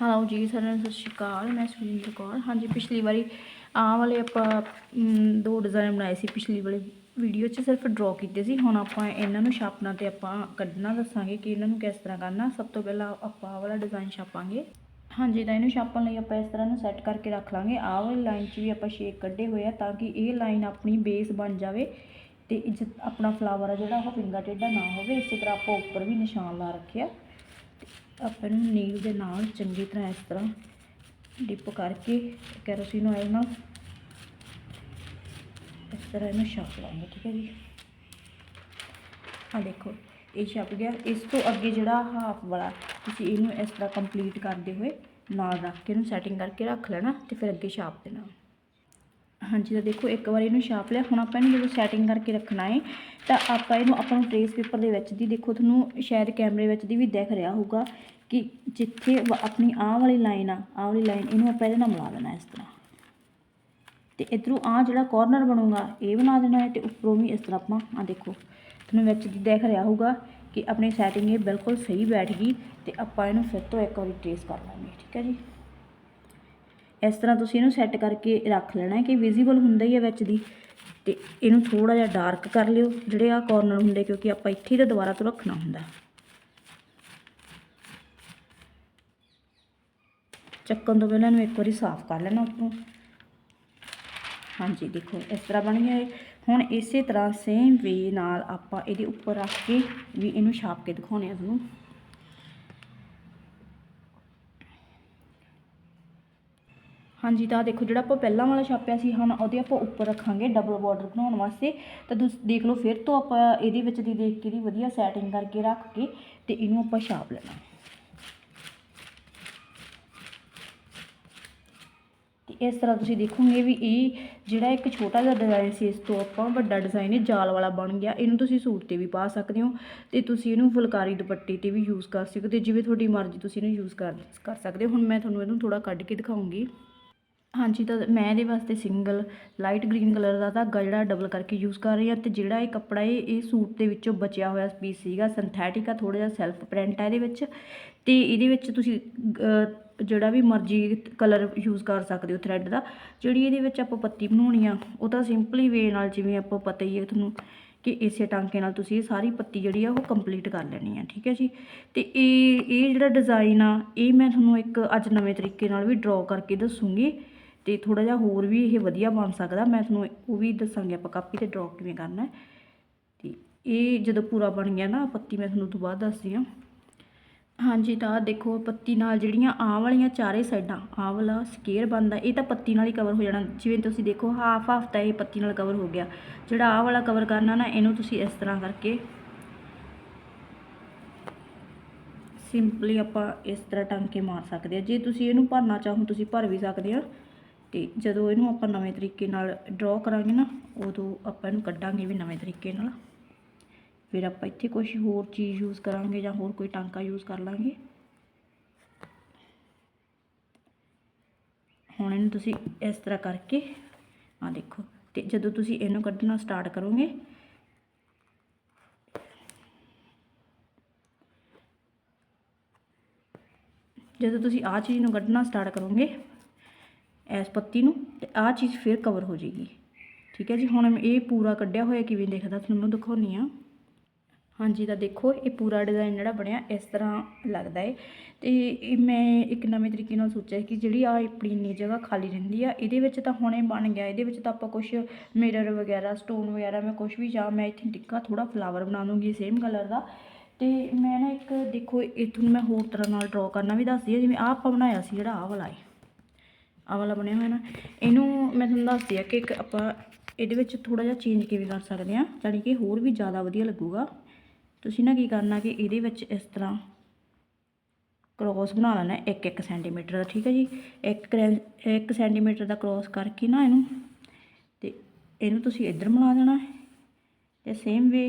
Hello ਜੀ ਸਾਰਿਆਂ ਨੂੰ ਸਤਿ ਸ਼੍ਰੀ ਅਕਾਲ, ਮੈਂ ਸੁਰਿੰਦਰ ਕੌਰ। ਹਾਂਜੀ, ਪਿਛਲੀ ਵਾਰੀ ਆਹ ਵਾਲੇ ਆਪਾਂ ਦੋ ਡਿਜ਼ਾਈਨ ਬਣਾਏ ਸੀ ਪਿਛਲੀ ਵਾਲੇ ਵੀਡੀਓ 'ਚ, ਸਿਰਫ ਡਰਾ ਕੀਤੇ ਸੀ। ਹੁਣ ਆਪਾਂ ਇਹਨਾਂ ਨੂੰ ਛਾਪਣਾ ਤੇ ਆਪਾਂ ਕੱਢਣਾ, ਦੱਸਾਂਗੇ ਕਿ ਇਹਨਾਂ ਨੂੰ ਕਿਸ ਤਰ੍ਹਾਂ ਕਰਨਾ। ਸਭ ਤੋਂ ਪਹਿਲਾਂ ਆਪਾਂ ਆਹ ਵਾਲਾ ਡਿਜ਼ਾਈਨ ਛਾਪਾਂਗੇ। ਹਾਂਜੀ, ਤਾਂ ਇਹਨੂੰ ਛਾਪਣ ਲਈ ਆਪਾਂ ਇਸ ਤਰ੍ਹਾਂ ਨੂੰ ਸੈੱਟ ਕਰਕੇ ਰੱਖ ਲਾਂਗੇ। ਆਹ ਵਾਲੀ ਲਾਈਨ 'ਚ ਵੀ ਆਪਾਂ ਸ਼ੇਪ ਕੱਢੇ ਹੋਏ ਆ, ਤਾਂ ਕਿ ਇਹ ਲਾਈਨ ਆਪਣੀ ਬੇਸ ਬਣ ਜਾਵੇ ਤੇ ਇਹ ਆਪਣਾ ਫਲਾਵਰ ਆ ਜਿਹੜਾ, ਉਹ ਫਿੰਗਾ ਟੇਢਾ ਨਾ ਹੋਵੇ। ਇਸੇ ਤਰ੍ਹਾਂ ਆਪਾਂ ਉੱਪਰ ਵੀ ਨਿਸ਼ਾਨ ਲਾ ਰੱਖਿਆ। ਆਪਾਂ ਨੂੰ ਨੀਲ ਦੇ ਨਾਲ ਚੰਗੀ ਤਰ੍ਹਾਂ ਇਸ ਤਰ੍ਹਾਂ ਡਿਪ ਕਰਕੇ ਕੈਰੋਸਿਨ ਆਇਲ ਨਾਲ ਇਸ ਤਰ੍ਹਾਂ ਇਹਨੂੰ ਛਾਪ ਲਾਂਗੇ, ਠੀਕ ਹੈ ਜੀ। ਆ ਦੇਖੋ, ਇਹ ਛਪ ਗਿਆ। ਇਸ ਤੋਂ ਅੱਗੇ ਜਿਹੜਾ ਹਾਫ ਵਾਲਾ, ਤੁਸੀਂ ਇਹਨੂੰ ਇਸ ਤਰ੍ਹਾਂ ਕੰਪਲੀਟ ਕਰਦੇ ਹੋਏ ਨਾਲ ਰੱਖ ਕੇ ਇਹਨੂੰ ਸੈਟਿੰਗ ਕਰਕੇ ਰੱਖ ਲੈਣਾ ਤੇ ਫਿਰ ਅੱਗੇ ਛਾਪ ਦੇਣਾ। ਹਾਂਜੀ, ਤਾਂ ਦੇਖੋ, ਇੱਕ ਵਾਰ ਇਹਨੂੰ ਛਾਪ ਲਿਆ। ਹੁਣ ਆਪਾਂ ਇਹਨੂੰ ਜਦੋਂ ਸੈਟਿੰਗ ਕਰਕੇ ਰੱਖਣਾ ਹੈ ਤਾਂ ਆਪਾਂ ਇਹਨੂੰ, ਆਪਾਂ ਨੂੰ ਟ੍ਰੇਸ ਪੇਪਰ ਦੇ ਵਿੱਚ ਦੀ ਦੇਖੋ, ਤੁਹਾਨੂੰ ਸ਼ਾਇਦ ਕੈਮਰੇ ਵਿੱਚ ਦੀ ਵੀ ਦਿਖ ਰਿਹਾ ਹੋਊਗਾ। ਕਿ ਜਿੱਥੇ ਵ- ਆਪਣੀ ਆਹ ਵਾਲੀ ਲਾਈਨ ਆ, ਆਹ ਵਾਲੀ ਲਾਈਨ ਇਹਨੂੰ ਆਪਾਂ ਇਹਦੇ ਨਾਲ ਮਿਲਾ ਦੇਣਾ ਇਸ ਤਰ੍ਹਾਂ। ਤੇ ਇਧਰੋਂ ਆ ਜਿਹੜਾ ਕਾਰਨਰ ਬਣੂਗਾ, ਇਹ ਬਣਾ ਦੇਣਾ ਹੈ ਤੇ ਉੱਪਰੋਂ ਵੀ ਇਸ ਤਰ੍ਹਾਂ ਆਪਾਂ ਆ ਦੇਖੋ, ਤੁਹਾਨੂੰ ਵਿੱਚ ਦੀ ਦਿਖ ਰਿਹਾ ਹੋਊਗਾ ਕਿ ਆਪਣੀ ਸੈਟਿੰਗ ਇਹ ਬਿਲਕੁਲ ਸਹੀ ਬੈਠ ਗਈ ਤੇ ਆਪਾਂ ਇਹਨੂੰ ਫਿਰ ਤੋਂ ਇੱਕ ਵਾਰੀ ਟ੍ਰੇਸ ਕਰ ਲਾਂਗੇ, ਠੀਕ ਹੈ ਜੀ? ਇਸ ਤਰ੍ਹਾਂ ਤੁਸੀਂ ਇਹਨੂੰ ਸੈੱਟ ਕਰਕੇ ਰੱਖ ਲੈਣਾ ਕਿ ਵਿਜ਼ੀਬਲ ਹੁੰਦਾ ਹੀ ਹੈ ਵਿੱਚ ਦੀ। ਤੇ ਇਹਨੂੰ ਥੋੜਾ ਜਿਹਾ ਡਾਰਕ ਕਰ ਲਿਓ, ਜਿਹੜੇ ਆ ਕਾਰਨਰ ਹੁੰਦੇ, ਕਿਉਂਕਿ ਆਪਾਂ ਇੱਥੇ ਹੀ ਤਾਂ ਦੁਬਾਰਾ ਤੋਂ ਰੱਖਣਾ ਹੁੰਦਾ। ਚੱਕਣ ਤੋਂ ਪਹਿਲਾਂ ਇਹਨੂੰ ਇੱਕ ਵਾਰੀ ਸਾਫ਼ ਕਰ ਲੈਣਾ ਉੱਪਰੋਂ। ਹਾਂਜੀ, ਦੇਖੋ, ਇਸ ਤਰ੍ਹਾਂ ਬਣ ਗਿਆ ਇਹ। ਹੁਣ ਇਸੇ ਤਰ੍ਹਾਂ ਸੇਮ ਵੇ ਨਾਲ ਆਪਾਂ ਇਹਦੇ ਉੱਪਰ ਰੱਖ ਕੇ ਵੀ ਇਹਨੂੰ ਛਾਪ ਕੇ ਦਿਖਾਉਣੇ ਆ ਤੁਹਾਨੂੰ। ਹਾਂਜੀ, ਤਾਂ ਦੇਖੋ, ਜਿਹੜਾ ਆਪਾਂ ਪਹਿਲਾਂ ਵਾਲਾ ਛਾਪਿਆ ਸੀ, ਹੁਣ ਉਹਦੇ ਆਪਾਂ ਉੱਪਰ ਰੱਖਾਂਗੇ ਡਬਲ ਬਾਰਡਰ ਬਣਾਉਣ ਵਾਸਤੇ। ਤਾਂ ਤੁਸੀਂ, ਦੇਖ ਲਓ, ਫਿਰ ਤੋਂ ਆਪਾਂ ਇਹਦੇ ਵਿੱਚ ਦੀ ਦੇਖ ਕੇ ਦੀ ਵਧੀਆ ਸੈਟਿੰਗ ਕਰਕੇ ਰੱਖ ਕੇ ਤੇ ਇਹਨੂੰ ਆਪਾਂ ਛਾਪ ਲੈਣਾ ਤੇ ਇਸ ਤਰ੍ਹਾਂ ਤੁਸੀਂ ਦੇਖੋਗੇ ਵੀ ਇਹ ਜਿਹੜਾ ਇੱਕ ਛੋਟਾ ਜਿਹਾ ਡਿਜ਼ਾਈਨ ਸੀ, ਇਸ ਤੋਂ ਆਪਾਂ ਵੱਡਾ ਡਿਜ਼ਾਈਨ ਇਹ ਜਾਲ ਵਾਲਾ ਬਣ ਗਿਆ। ਇਹਨੂੰ ਤੁਸੀਂ ਸੂਟ ਤੇ ਵੀ ਪਾ ਸਕਦੇ ਹੋ ਤੇ ਤੁਸੀਂ ਇਹਨੂੰ ਫੁਲਕਾਰੀ ਦੁਪੱਟੇ ਤੇ ਵੀ ਯੂਜ਼ ਕਰ ਸਕਦੇ ਹੋ ਜਿਵੇਂ ਤੁਹਾਡੀ ਮਰਜ਼ੀ ਤੁਸੀਂ ਇਹਨੂੰ ਯੂਜ਼ ਕਰ ਕਰ ਸਕਦੇ ਹੋ। ਹੁਣ ਮੈਂ ਤੁਹਾਨੂੰ ਇਹਨੂੰ ਥੋੜਾ ਕੱਢ ਕੇ ਦਿਖਾਉਂਗੀ। ਹਾਂਜੀ, ਤਾਂ ਮੈਂ ਇਹਦੇ ਵਾਸਤੇ ਸਿੰਗਲ ਲਾਈਟ ਗ੍ਰੀਨ ਕਲਰ ਦਾ ਧਾਗਾ ਜਿਹੜਾ ਡਬਲ ਕਰਕੇ ਯੂਜ਼ ਕਰ ਰਹੀ ਹਾਂ ਤੇ ਜਿਹੜਾ ਇਹ ਕੱਪੜਾ ਇਹ ਇਹ ਸੂਟ ਦੇ ਵਿੱਚੋਂ ਬਚਿਆ ਹੋਇਆ ਪੀਸ ਸੀਗਾ ਸਿੰਥੈਟਿਕ ਆ ਥੋੜਾ ਜਿਹਾ ਸੈਲਫ ਪ੍ਰਿੰਟ ਆ ਇਹਦੇ ਵਿੱਚ। ਤੇ ਇਹਦੇ ਵਿੱਚ ਤੁਸੀਂ ਜਿਹੜਾ ਵੀ ਮਰਜ਼ੀ ਕਲਰ ਯੂਜ਼ ਕਰ ਸਕਦੇ ਹੋ ਥਰੈਡ ਦਾ, ਜਿਹੜੀ ਇਹਦੇ ਵਿੱਚ ਆਪਾਂ ਪੱਤੀ ਬਣਾਉਣੀ ਆ, ਉਹ ਤਾਂ ਸਿੰਪਲੀ ਵੇ ਨਾਲ ਜਿਵੇਂ ਆਪਾਂ ਪਤਾ ਹੀ ਹੈ ਤੁਹਾਨੂੰ ਕਿ ਇਸੇ ਟਾਂਕੇ ਨਾਲ ਤੁਸੀਂ ਇਹ ਸਾਰੀ ਪੱਤੀ ਜਿਹੜੀ ਆ ਉਹ ਕੰਪਲੀਟ ਕਰ ਲੈਣੀ ਆ, ਠੀਕ ਹੈ ਜੀ? ਤੇ ਇਹ ਇਹ ਜਿਹੜਾ ਡਿਜ਼ਾਈਨ ਆ, ਇਹ ਮੈਂ ਤੁਹਾਨੂੰ ਇੱਕ ਅੱਜ ਨਵੇਂ ਤਰੀਕੇ ਨਾਲ ਵੀ ਡਰਾ ਕਰਕੇ ਦੱਸੂਗੀ ਤੇ ਥੋੜਾ ਜਿਹਾ ਹੋਰ ਵੀ ਇਹ ਵਧੀਆ ਬਣ ਸਕਦਾ, ਮੈਂ ਤੁਹਾਨੂੰ ਉਹ ਵੀ ਦੱਸਾਂਗੀ ਆਪਾਂ ਕਾਪੀ ਤੇ ਡਰਾ ਕਿਵੇਂ ਕਰਨਾ ਹੈ। ਤੇ ਇਹ ਜਦੋਂ ਪੂਰਾ ਬਣ ਗਿਆ ਨਾ ਪੱਤੀ, ਮੈਂ ਤੁਹਾਨੂੰ ਤੋਂ ਬਾਅਦ ਦੱਸਦੀ ਹਾਂ। ਹਾਂਜੀ ਤਾਂ ਦੇਖੋ, ਪੱਤੀ ਨਾਲ ਜਿਹੜੀਆਂ ਆਹ ਵਾਲੀਆਂ ਚਾਰੇ ਸਾਈਡਾਂ ਆਹ ਵਾਲਾ ਸਕੇਅਰ ਬਣਦਾ, ਇਹ ਤਾਂ ਪੱਤੀ ਨਾਲ ਹੀ ਕਵਰ ਹੋ ਜਾਣਾ। ਜਿਵੇਂ ਤੁਸੀਂ ਦੇਖੋ ਹਾਫ ਹਾਫ ਤਾਂ ਇਹ ਪੱਤੀ ਨਾਲ ਕਵਰ ਹੋ ਗਿਆ। ਜਿਹੜਾ ਆਹ ਵਾਲਾ ਕਵਰ ਕਰਨਾ ਨਾ, ਇਹਨੂੰ ਤੁਸੀਂ ਇਸ ਤਰ੍ਹਾਂ ਕਰਕੇ ਸਿੰਪਲੀ ਆਪਾਂ ਇਸ ਤਰ੍ਹਾਂ ਟਾਂਕੇ ਮਾਰ ਸਕਦੇ ਆ ਜੇ ਤੁਸੀਂ ਇਹਨੂੰ ਭਰਨਾ ਚਾਹੋ, ਤੁਸੀਂ ਭਰ ਵੀ ਸਕਦੇ ਆ ਤੇ ਜਦੋਂ ਇਹਨੂੰ ਆਪਾਂ ਨਵੇਂ ਤਰੀਕੇ ਨਾਲ ਡਰਾ ਕਰਾਂਗੇ ਨਾ, ਉਦੋਂ ਆਪਾਂ ਇਹਨੂੰ ਕੱਢਾਂਗੇ ਵੀ ਨਵੇਂ ਤਰੀਕੇ ਨਾਲ। ਫਿਰ ਆਪਾਂ ਇੱਥੇ ਕੁਝ ਹੋਰ ਚੀਜ਼ ਯੂਜ਼ ਕਰਾਂਗੇ ਜਾਂ ਹੋਰ ਕੋਈ ਟਾਂਕਾ ਯੂਜ਼ ਕਰ ਲਾਂਗੇ। ਹੁਣ ਇਹਨੂੰ ਤੁਸੀਂ ਇਸ ਤਰ੍ਹਾਂ ਕਰਕੇ ਆ ਦੇਖੋ, ਤੇ ਜਦੋਂ ਤੁਸੀਂ ਇਹਨੂੰ ਕੱਢਣਾ ਸਟਾਰਟ ਕਰੋਗੇ, ਜਦੋਂ ਤੁਸੀਂ ਆਹ ਚੀਜ਼ ਨੂੰ ਕੱਢਣਾ ਸਟਾਰਟ ਕਰੋਗੇ, ਇਸ ਪੱਤੀ ਨੂੰ, ਤੇ ਆਹ ਚੀਜ਼ ਫਿਰ ਕਵਰ ਹੋ ਜਾਏਗੀ। ਠੀਕ ਹੈ ਜੀ, ਹੁਣ ਇਹ ਪੂਰਾ ਕੱਢਿਆ ਹੋਇਆ, ਕਿਵੇਂ ਦਿਖਦਾ, ਤੁਹਾਨੂੰ ਮੈਂ ਦਿਖਾਉਣੀ ਆ ਹਾਂਜੀ, ਤਾਂ ਦੇਖੋ, ਇਹ ਪੂਰਾ ਡਿਜ਼ਾਈਨ ਜਿਹੜਾ ਬਣਿਆ, ਇਸ ਤਰ੍ਹਾਂ ਲੱਗਦਾ ਹੈ ਤੇ ਇਹ ਮੈਂ ਇੱਕ ਨਵੇਂ ਤਰੀਕੇ ਨਾਲ ਸੋਚਿਆ ਕਿ ਜਿਹੜੀ ਆ ਆਪਣੀ ਇੰਨੀ ਜਗ੍ਹਾ ਖਾਲੀ ਰਹਿੰਦੀ ਆ, ਇਹਦੇ ਵਿੱਚ ਤਾਂ ਹੁਣੇ ਬਣ ਗਿਆ, ਇਹਦੇ ਵਿੱਚ ਤਾਂ ਆਪਾਂ ਕੁਝ ਮਿਰਰ ਵਗੈਰਾ ਸਟੋਨ ਵਗੈਰਾ, ਮੈਂ ਕੁਝ ਵੀ, ਜਾਂ ਮੈਂ ਇੱਥੇ ਟਿੱਕਾ ਥੋੜਾ ਫਲਾਵਰ ਬਣਾ ਦੂੰਗੀ ਸੇਮ ਕਲਰ ਦਾ। ਤੇ ਮੈਂ ਨਾ ਇੱਕ, ਦੇਖੋ ਇਹ ਤੁਹਾਨੂੰ ਮੈਂ ਹੋਰ ਤਰ੍ਹਾਂ ਨਾਲ ਡਰਾ ਕਰਨਾ ਵੀ ਦੱਸਦੀ ਹਾਂ ਜਿਵੇਂ ਆਹ ਆਪਾਂ ਬਣਾਇਆ ਸੀ ਜਿਹੜਾ ਆਹ ਵਾਲਾ ਹੈ ਆਹ ਵਾਲਾ ਬਣਿਆ ਹੋਇਆ ਨਾ, ਇਹਨੂੰ ਮੈਂ ਤੁਹਾਨੂੰ ਦੱਸਦੀ ਆ ਕਿ ਇੱਕ ਆਪਾਂ ਇਹਦੇ ਵਿੱਚ ਥੋੜਾ ਜਿਹਾ ਚੇਂਜ ਕਿਵੇਂ ਕਰ ਸਕਦੇ ਆ, ਜਾਣੀ ਕਿ ਹੋਰ ਵੀ ਜ਼ਿਆਦਾ ਵਧੀਆ ਲੱਗੂਗਾ। ਤੁਸੀਂ ਨਾ ਕੀ ਕਰਨਾ ਕਿ ਇਹਦੇ ਵਿੱਚ ਇਸ ਤਰ੍ਹਾਂ ਕ੍ਰੋਸ ਬਣਾ ਲੈਣਾ 1-1 ਸੈਂਟੀਮੀਟਰ ਦਾ, ਠੀਕ ਹੈ ਜੀ? 1 1 ਸੈਂਟੀਮੀਟਰ ਦਾ ਕ੍ਰੋਸ ਕਰਕੇ ਨਾ ਇਹਨੂੰ ਤੇ ਇਹਨੂੰ ਤੁਸੀਂ ਇੱਧਰ ਬਣਾ ਦੇਣਾ ਹੈ ਤੇ ਸੇਮ ਵੇ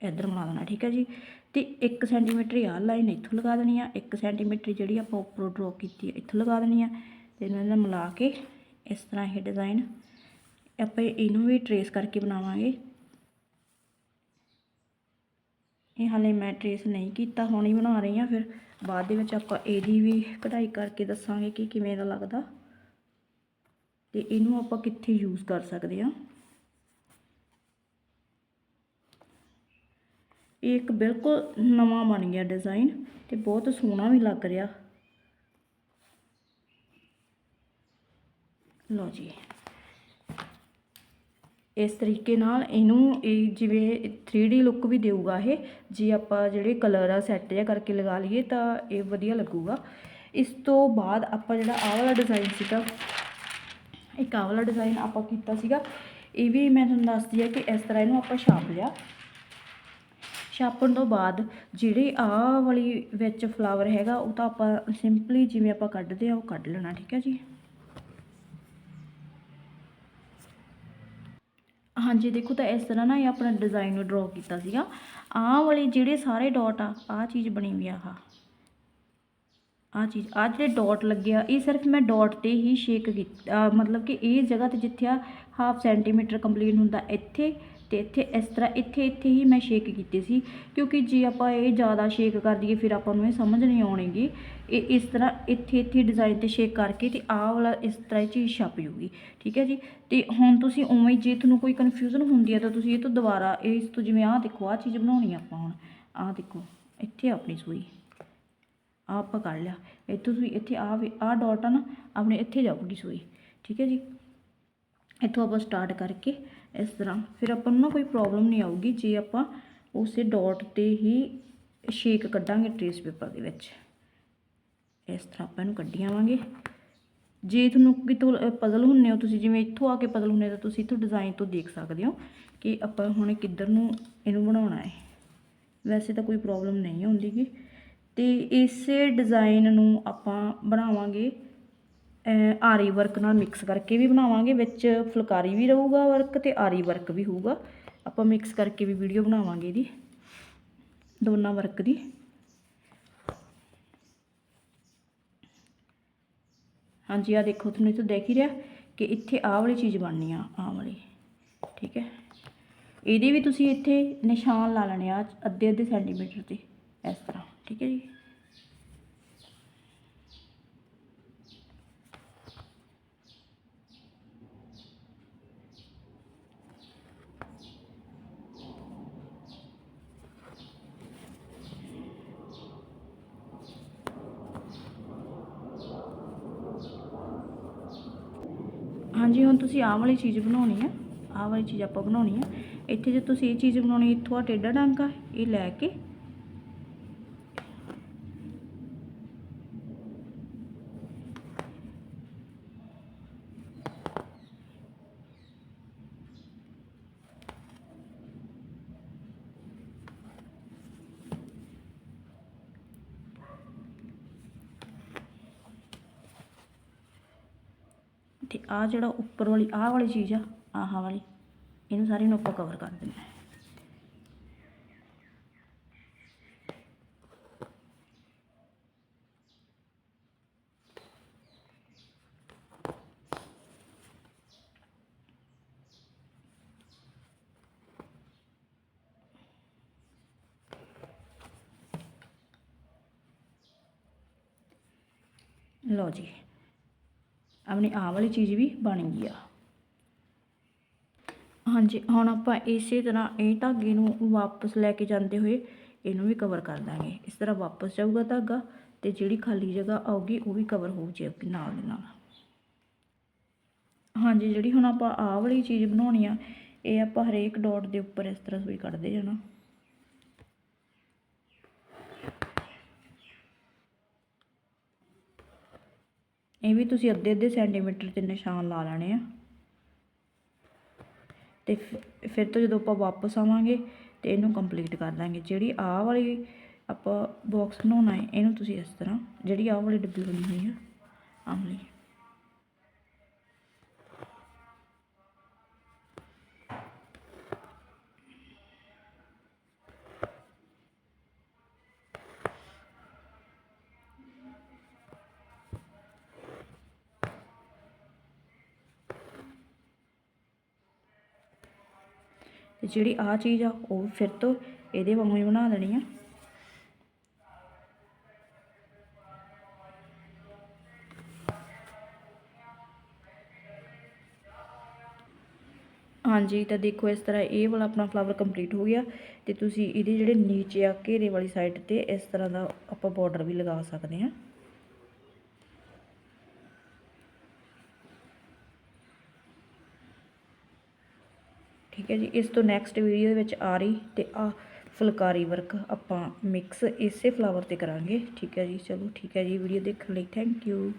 ਇੱਧਰ ਬਣਾ ਦੇਣਾ, ਠੀਕ ਹੈ ਜੀ? ਤੇ 1 ਸੈਂਟੀਮੀਟਰ ਆਹ ਲਾਈਨ ਇੱਥੋਂ ਲਗਾ ਦੇਣੀ ਆ 1 ਸੈਂਟੀਮੀਟਰ ਜਿਹੜੀ ਆਪਾਂ ਉੱਪਰੋਂ ਡਰਾ ਕੀਤੀ ਹੈ ਇੱਥੋਂ ਲਗਾ ਦੇਣੀ ਆ ਤੇ ਇਹਨਾਂ ਨਾਲ ਮਿਲਾ ਕੇ ਇਸ ਤਰ੍ਹਾਂ ਇਹ ਡਿਜ਼ਾਈਨ ਆਪਾਂ ਇਹਨੂੰ ਵੀ ਟਰੇਸ ਕਰਕੇ ਬਣਾਵਾਂਗੇ। ਇਹ ਹਾਲੇ ਮੈਂ ਟਰੇਸ ਨਹੀਂ ਕੀਤਾ, ਹੁਣ ਹੀ ਬਣਾ ਰਹੀ ਹਾਂ, ਫਿਰ ਬਾਅਦ ਦੇ ਵਿੱਚ ਆਪਾਂ ਇਹਦੀ ਵੀ ਕਢਾਈ ਕਰਕੇ ਦੱਸਾਂਗੇ ਕਿ ਕਿਵੇਂ ਦਾ ਲੱਗਦਾ। ਤੇ ਇਹਨੂੰ ਆਪਾਂ ਕਿੱਥੇ ਯੂਜ਼ ਕਰ ਸਕਦੇ ਹਾਂ। ਇਹ ਇੱਕ ਬਿਲਕੁਲ ਨਵਾਂ ਬਣ ਗਿਆ ਡਿਜ਼ਾਈਨ ਤੇ ਬਹੁਤ ਸੋਹਣਾ ਵੀ ਲੱਗ ਰਿਹਾ। ਲਓ ਜੀ। ਇਸ ਤਰੀਕੇ ਨਾਲ ਇਹਨੂੰ ਇਹ ਜਿਵੇਂ 3D ਲੁੱਕ ਵੀ ਦੇਊਗਾ ਇਹ, ਜੇ ਆਪਾਂ ਜਿਹੜੇ ਕਲਰ ਆ ਸੈੱਟ ਜਿਹਾ ਕਰਕੇ ਲਗਾ ਲਈਏ ਤਾਂ ਇਹ ਵਧੀਆ ਲੱਗੂਗਾ। ਇਸ ਤੋਂ ਬਾਅਦ ਆਪਾਂ ਜਿਹੜਾ ਆਹ ਵਾਲਾ ਡਿਜ਼ਾਈਨ ਸੀਗਾ, ਇੱਕ ਆਹ ਵਾਲਾ ਡਿਜ਼ਾਈਨ ਆਪਾਂ ਕੀਤਾ ਸੀਗਾ, ਇਹ ਵੀ ਮੈਂ ਤੁਹਾਨੂੰ ਦੱਸਦੀ ਆ ਕਿ ਇਸ ਤਰ੍ਹਾਂ ਇਹਨੂੰ ਆਪਾਂ ਛਾਪ ਲਿਆ। ਛਾਪਣ ਤੋਂ ਬਾਅਦ ਜਿਹੜੀ ਆਹ ਵਾਲੀ ਵਿੱਚ ਫਲਾਵਰ ਹੈਗਾ, ਉਹ ਤਾਂ ਆਪਾਂ ਸਿੰਪਲੀ ਜਿਵੇਂ ਆਪਾਂ ਕੱਢਦੇ ਆ ਉਹ ਕੱਢ ਲੈਣਾ, ਠੀਕ ਹੈ ਜੀ? ਹਾਂਜੀ, ਦੇਖੋ ਤਾਂ ਇਸ ਤਰ੍ਹਾਂ ਨਾ ਇਹ ਆਪਣਾ ਡਿਜ਼ਾਈਨ ਨੂੰ ਡਰਾ ਕੀਤਾ ਸੀਗਾ। ਆਹ ਵਾਲੇ ਜਿਹੜੇ ਸਾਰੇ ਡਾਟ ਆ, ਆਹ ਚੀਜ਼ ਬਣੀ ਵੀ ਆ ਆਹ। ਆਹ ਚੀਜ਼, ਆਹ ਜਿਹੜੇ ਡਾਟ ਲੱਗਿਆ ਇਹ ਸਿਰਫ ਮੈਂ ਡਾਟ ਤੇ ਹੀ ਸ਼ੇਕ ਕੀਤਾ ਮਤਲਬ ਕਿ ਇਹ ਜਗ੍ਹਾ ਤੇ ਜਿੱਥੇ ਆ ਹਾਫ ਸੈਂਟੀਮੀਟਰ ਕੰਪਲੀਟ ਹੁੰਦਾ, ਇੱਥੇ ਤੇ ਇੱਥੇ ਇਸ ਤਰ੍ਹਾਂ ਇੱਥੇ ਇੱਥੇ ਹੀ ਮੈਂ ਸ਼ੇਕ ਕੀਤੀ ਸੀ, ਕਿਉਂਕਿ ਜੇ ਆਪਾਂ ਇਹ ਜ਼ਿਆਦਾ ਸ਼ੇਕ ਕਰ ਦਈਏ ਫਿਰ ਆਪਾਂ ਨੂੰ ਇਹ ਸਮਝ ਨਹੀਂ ਆਉਣੀਗੀ। ਇਹ ਇਸ ਤਰ੍ਹਾਂ ਇੱਥੇ ਇੱਥੇ ਡਿਜ਼ਾਈਨ ਤੇ ਸ਼ੇਕ ਕਰਕੇ ਤੇ ਆਹ ਵਾਲਾ ਇਸ ਤਰ੍ਹਾਂ ਇਹ ਚੀਜ਼ ਛਪ ਜੂਗੀ ਠੀਕ ਹੈ ਜੀ? ਤੇ ਹੁਣ ਤੁਸੀਂ ਉਵੇਂ ਹੀ ਜੇ ਤੁਹਾਨੂੰ ਕੋਈ ਕਨਫਿਊਜ਼ਨ ਹੁੰਦੀ ਹੈ ਤਾਂ ਤੁਸੀਂ ਇਹ ਤੋਂ ਦੁਬਾਰਾ ਇਸ ਤੋਂ ਜਿਵੇਂ ਆਹ ਦੇਖੋ, ਆਹ ਚੀਜ਼ ਬਣਾਉਣੀ ਆਪਾਂ ਹੁਣ, ਆਹ ਦੇਖੋ, ਇੱਥੇ ਆਪਣੀ ਸੂਈ, ਆਹ ਆਪਾਂ ਕੱਢ ਲਿਆ, ਇੱਥੋਂ ਤੁਸੀਂ ਇੱਥੇ ਆਹ ਵੀ, ਆਹ ਡਾਟ ਆ ਨਾ, ਆਪਣੇ ਇੱਥੇ ਜਾਊਗੀ ਸੂਈ, ਠੀਕ ਹੈ ਜੀ? ਇੱਥੋਂ ਆਪਾਂ ਸਟਾਰਟ ਕਰਕੇ ਇਸ ਤਰ੍ਹਾਂ। ਫਿਰ ਆਪਾਂ ਨੂੰ ਨਾ ਕੋਈ ਪ੍ਰੋਬਲਮ ਨਹੀਂ ਆਊਗੀ ਜੇ ਆਪਾਂ ਉਸੇ ਡਾਟ ਤੇ ਹੀ ਸ਼ੇਕ ਕੱਢਾਂਗੇ ਟ੍ਰੇਸ ਪੇਪਰ ਦੇ ਵਿੱਚ। ਇਸ ਤਰ੍ਹਾਂ ਆਪਾਂ ਇਹਨੂੰ ਕੱਢੀ ਆਵਾਂਗੇ। ਜੇ ਤੁਹਾਨੂੰ ਕਿਤੋਂ ਪਜ਼ਲ ਹੁੰਨੇ ਹੋ, ਤੁਸੀਂ ਜਿਵੇਂ ਇੱਥੋਂ ਆ ਕੇ ਪਜ਼ਲ ਹੁੰਨੇ, ਤਾਂ ਤੁਸੀਂ ਇੱਥੋਂ ਡਿਜ਼ਾਈਨ ਤੋਂ ਦੇਖ ਸਕਦੇ ਹੋ ਕਿ ਆਪਾਂ ਹੁਣ ਕਿੱਧਰ ਨੂੰ ਇਹਨੂੰ ਬਣਾਉਣਾ ਹੈ। ਵੈਸੇ ਤਾਂ ਕੋਈ ਪ੍ਰੋਬਲਮ ਨਹੀਂ ਹੁੰਦੀ ਗੀ। ਤੇ ਇਸੇ ਡਿਜ਼ਾਈਨ ਨੂੰ ਆਪਾਂ ਬਣਾਵਾਂਗੇ ਆਰੀ ਵਰਕ ਨਾਲ ਮਿਕਸ ਕਰਕੇ ਵੀ ਬਣਾਵਾਂਗੇ, ਵਿੱਚ ਫੁਲਕਾਰੀ ਵੀ ਰਹੂਗਾ ਵਰਕ ਤੇ ਆਰੀ ਵਰਕ ਵੀ ਹੋਊਗਾ। ਆਪਾਂ ਮਿਕਸ ਕਰਕੇ ਵੀ ਵੀਡੀਓ ਬਣਾਵਾਂਗੇ ਇਹਦੀ, ਦੋਨਾਂ ਵਰਕ ਦੀ। ਹਾਂਜੀ ਆ ਦੇਖੋ, ਤੁਹਾਨੂੰ ਇੱਥੇ ਦੇਖ ਹੀ ਰਿਹਾ ਕਿ ਇੱਥੇ ਆਹ ਵਾਲੀ ਚੀਜ਼ ਬਣਨੀ ਆ, ਆਹ ਵਾਲੀ, ਠੀਕ ਹੈ। ਇਹਦੇ ਵੀ ਤੁਸੀਂ ਇੱਥੇ ਨਿਸ਼ਾਨ ਲਾ ਲੈਣੇ ਆ ਅੱਧੇ ਅੱਧੇ ਸੈਂਟੀਮੀਟਰ ਤੇ, ਇਸ ਤਰ੍ਹਾਂ, ਠੀਕ ਹੈ ਜੀ। ਹਾਂਜੀ, ਹੁਣ ਤੁਸੀਂ ਆਹ ਵਾਲੀ ਚੀਜ਼ ਬਣਾਉਣੀ ਆ ਆਹ ਵਾਲੀ ਚੀਜ਼ ਆਪਾਂ ਬਣਾਉਣੀ ਆ ਇੱਥੇ ਜੇ ਤੁਸੀਂ ਇਹ ਚੀਜ਼ ਬਣਾਉਣੀ, ਇੱਥੋਂ ਆ ਟੇਢਾ ਡਾਂਗਾ ਇਹ ਲੈ ਕੇ ਤੇ ਆਹ ਜਿਹੜਾ ਉੱਪਰ ਵਾਲੀ, ਆਹ ਵਾਲੀ ਚੀਜ਼ ਆ, ਆਹ ਵਾਲੀ, ਇਹਨੂੰ ਸਾਰੀ ਨੂੰ ਆਪਾਂ ਕਵਰ ਕਰ ਦਿੰਦੇ ਹਾਂ। ਲਓ ਜੀ। ਆਪਣੀ ਆਹ ਵਾਲੀ ਚੀਜ਼ ਵੀ ਬਣ ਗਈ ਆ। ਹਾਂਜੀ, ਹੁਣ ਆਪਾਂ ਇਸੇ ਤਰ੍ਹਾਂ ਇਹ ਧਾਗੇ ਨੂੰ ਵਾਪਸ ਲੈ ਕੇ ਜਾਂਦੇ ਹੋਏ ਇਹਨੂੰ ਵੀ ਕਵਰ ਕਰ ਦਾਂਗੇ। ਇਸ ਤਰ੍ਹਾਂ ਵਾਪਸ ਜਾਊਗਾ ਧਾਗਾ ਤੇ ਜਿਹੜੀ ਖਾਲੀ ਜਗ੍ਹਾ ਆਊਗੀ ਉਹ ਵੀ ਕਵਰ ਹੋ ਜਾਏਗੀ ਨਾਲ ਦੇ ਨਾਲ। ਹਾਂਜੀ, ਜਿਹੜੀ ਹੁਣ ਆਪਾਂ ਆਹ ਵਾਲੀ ਚੀਜ਼ ਬਣਾਉਣੀ ਆ, ਇਹ ਆਪਾਂ ਹਰੇਕ ਡਾਟ ਦੇ ਉੱਪਰ ਇਸ ਤਰ੍ਹਾਂ ਸੂਈ ਕੱਢਦੇ ਜਾਣਾ। ਇਹ ਵੀ ਤੁਸੀਂ ਅੱਧੇ ਅੱਧੇ ਸੈਂਟੀਮੀਟਰ ਤੇ ਨਿਸ਼ਾਨ ਲਾ ਲੈਣੇ ਆ। ਤੇ ਫਿਰ ਤੋਂ ਜਦੋਂ ਆਪਾਂ ਵਾਪਸ ਆਵਾਂਗੇ ਤੇ ਇਹਨੂੰ ਕੰਪਲੀਟ ਕਰ ਦਾਂਗੇ। ਜਿਹੜੀ ਆਹ ਵਾਲੀ ਆਪਾਂ ਬਾਕਸ ਬਣਾਉਣਾ ਹੈ, ਇਹਨੂੰ ਤੁਸੀਂ ਇਸ ਤਰ੍ਹਾਂ, ਜਿਹੜੀ ਆਹ ਵਾਲੀ ਡੱਬੀ ਬਣੀ ਹੋਈ ਆ, ਆਹ ਤੇ ਜਿਹੜੀ ਆ ਚੀਜ਼ ਆ, ਉਹ ਫਿਰ ਤੋਂ ਇਹਦੇ ਵਾਂਗੂ ਹੀ ਬਣਾ ਦੇਣੀ ਆ। ਹਾਂਜੀ, ਤਾਂ ਦੇਖੋ ਇਸ ਤਰ੍ਹਾਂ ਇਹ ਵਾਲਾ ਆਪਣਾ ਫਲਾਵਰ ਕੰਪਲੀਟ ਹੋ ਗਿਆ ਤੇ ਤੁਸੀਂ ਇਹਦੇ ਜਿਹੜੇ ਨੀਚੇ ਆ, ਘੇਰੇ ਵਾਲੀ ਸਾਈਡ ਤੇ ਇਸ ਤਰ੍ਹਾਂ ਦਾ ਆਪਾਂ ਬਾਰਡਰ ਵੀ ਲਗਾ ਸਕਦੇ ਹਾਂ ਠੀਕ ਹੈ ਜੀ, ਇਸ ਤੋਂ ਨੈਕਸਟ ਵੀਡੀਓ ਵਿੱਚ ਆ ਰਹੀ ਤੇ ਆ ਫੁਲਕਾਰੀ ਵਰਕ ਆਪਾਂ ਮਿਕਸ ਇਸੇ ਫਲਾਵਰ ਤੇ ਕਰਾਂਗੇ, ਠੀਕ ਹੈ ਜੀ, ਚਲੋ ਠੀਕ ਹੈ ਜੀ ਵੀਡੀਓ ਦੇਖਣ ਲਈ ਥੈਂਕ ਯੂ